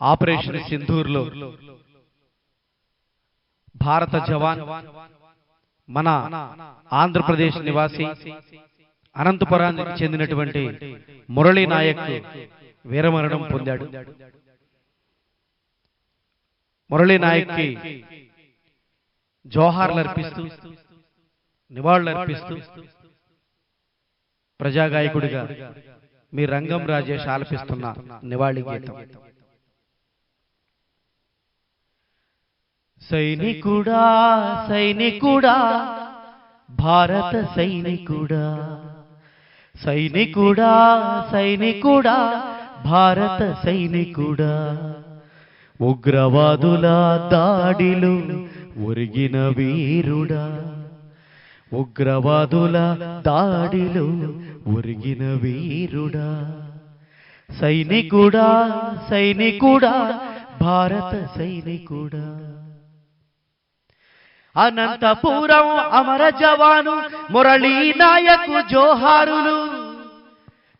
Operation సింధూర్లో. భారత జవాన్ మన ఆంధ్రప్రదేశ్ నివాసి అనంతపురానికి చెందినటువంటి మురళీ నాయక్ వీరమరణం పొందాడు. మురళీ నాయక్కి జోహార్లు అర్పిస్తూ నివాళులు అర్పిస్తూ ప్రజాగాయకుడిగా మీ రంగం రాజేష్ ఆలపిస్తున్న నివాళి గీతం. సైనికుడా సైనికుడా భారత సైనికుడా సైనికుడా సైనికుడా భారత సైనికుడా. ఉగ్రవాదుల దాడిలో ఒరిగిన వీరుడా. ఉగ్రవాదుల దాడిలో ఒరిగిన వీరుడా. సైనికుడా సైనికుడా భారత సైనికుడా. అనంతపురం అమర జవాను మురళీ నాయకు జోహారులు.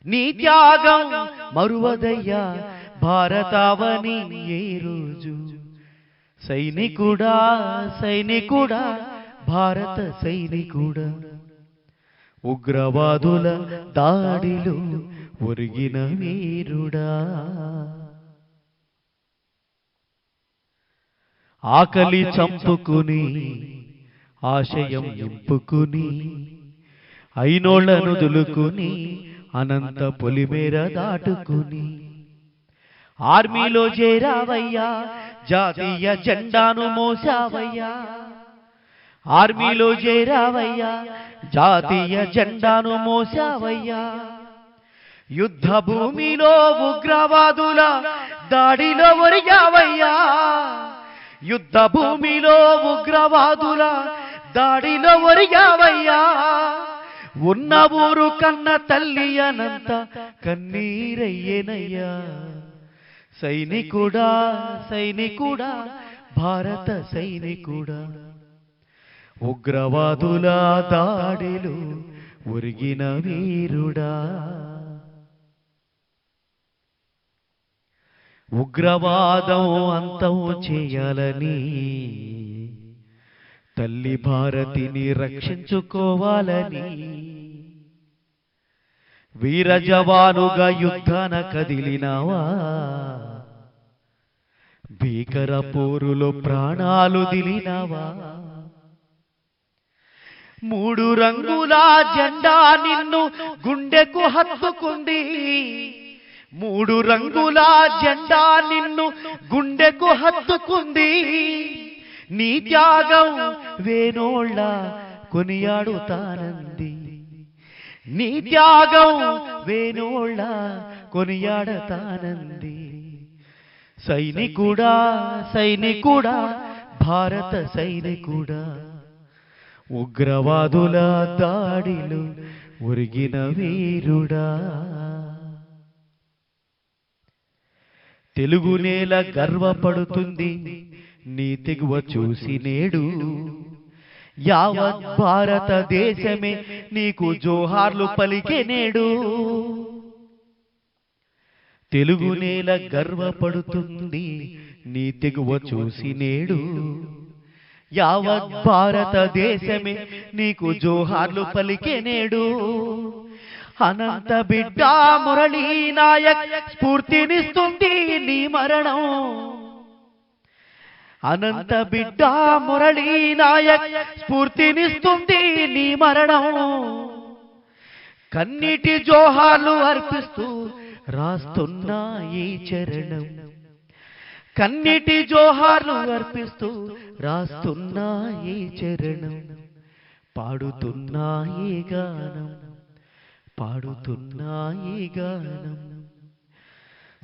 నీ త్యాగం మరువదయ్యా భారతావని ఏ రోజు. సైనికుడా సైనికుడా భారత సైనికుడా. ఉగ్రవాదుల దాడిలో ఒరిగిన వీరుడా. ఆకలి చంపుకుని ఆశయం నింపుకుని అయినోళ్ళను దులుకుని అనంత పొలిమేర దాటుకుని. ఆర్మీలో చేరావయ్యా జాతీయ జెండాను మోసావయ్యా. ఆర్మీలో చేరావయ్యా జాతీయ జెండాను మోసావయ్యా. యుద్ధ భూమిలో ఉగ్రవాదుల దాడిలో ఒరిగావయ్యా. యుద్ధ భూమిలో ఉగ్రవాదుల దాడిలో ఒరిగావయ్యా. ఉన్న ఊరు కన్న తల్లి అనంత కన్నీరయ్యేనయ్యా. సైనికుడా సైనికుడా భారత సైనికుడా. ఉగ్రవాదుల దాడిలు ఒరిగిన వీరుడా. ఉగ్రవాదం అంతం చేయాలని. తల్లి భారతిని రక్షించుకోవాలని. వీర జవానుగా యుద్ధాన కదిలినావా. భీకర పోరులో ప్రాణాలు దిలినావా. మూడు రంగుల జెండా నిన్ను గుండెకు హత్తుకుంది. మూడు రంగుల జెండా నిన్ను గుండెకు హత్తుకుంది. నీ త్యాగం వేనోళ్ళ కొనియాడుతానంది. నీ త్యాగం వేనోళ్ళ కొనియాడతానంది. సైనికుడా సైనికుడా భారత సైనికుడా ఉగ్రవాదుల దాడిలో ఒరిగిన వీరుడా. తెలుగు నేల గర్వపడుతుంది. నీ తెగువ చూసి నేడు. యావత్ భారతదేశమే నీకు జోహార్లు పలికే నేడు. తెలుగు నేల గర్వపడుతుంది. నీ తెగువ చూసి నేడు. యావత్ భారతదేశమే నీకు జోహార్లు పలికే నేడు. అనంత బిడ్డ మురళీ నాయక్ స్ఫూర్తినిస్తుంది నీ మరణం. అనంత బిడ్డ మురళీ నాయక్ స్ఫూర్తినిస్తుంది నీ మరణం. కన్నీటి జోహార్లు అర్పిస్తూ రాస్తున్నా ఈ చరణం. కన్నీటి జోహార్లు అర్పిస్తూ రాస్తున్నా ఈ చరణం. పాడుతున్నా ఈ గానం. పాడుతున్నా ఈ గానం.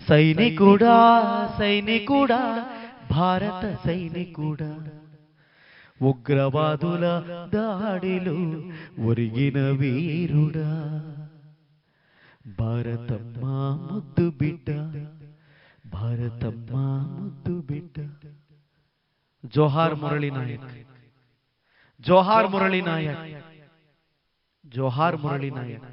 సైనికుడా సైనికుడా భారత సైనికుడా. ఉగ్రవాదుల దాడిలో ఒరిగిన వీరుడా. భారతమ్మ ముద్దు బిడ్డ. భారతమ్మ ముద్దు బిడ్డ. జోహార్ మురళీ నాయక్. జోహార్ మురళీ నాయక్. జోహార్ మురళీ నాయక్.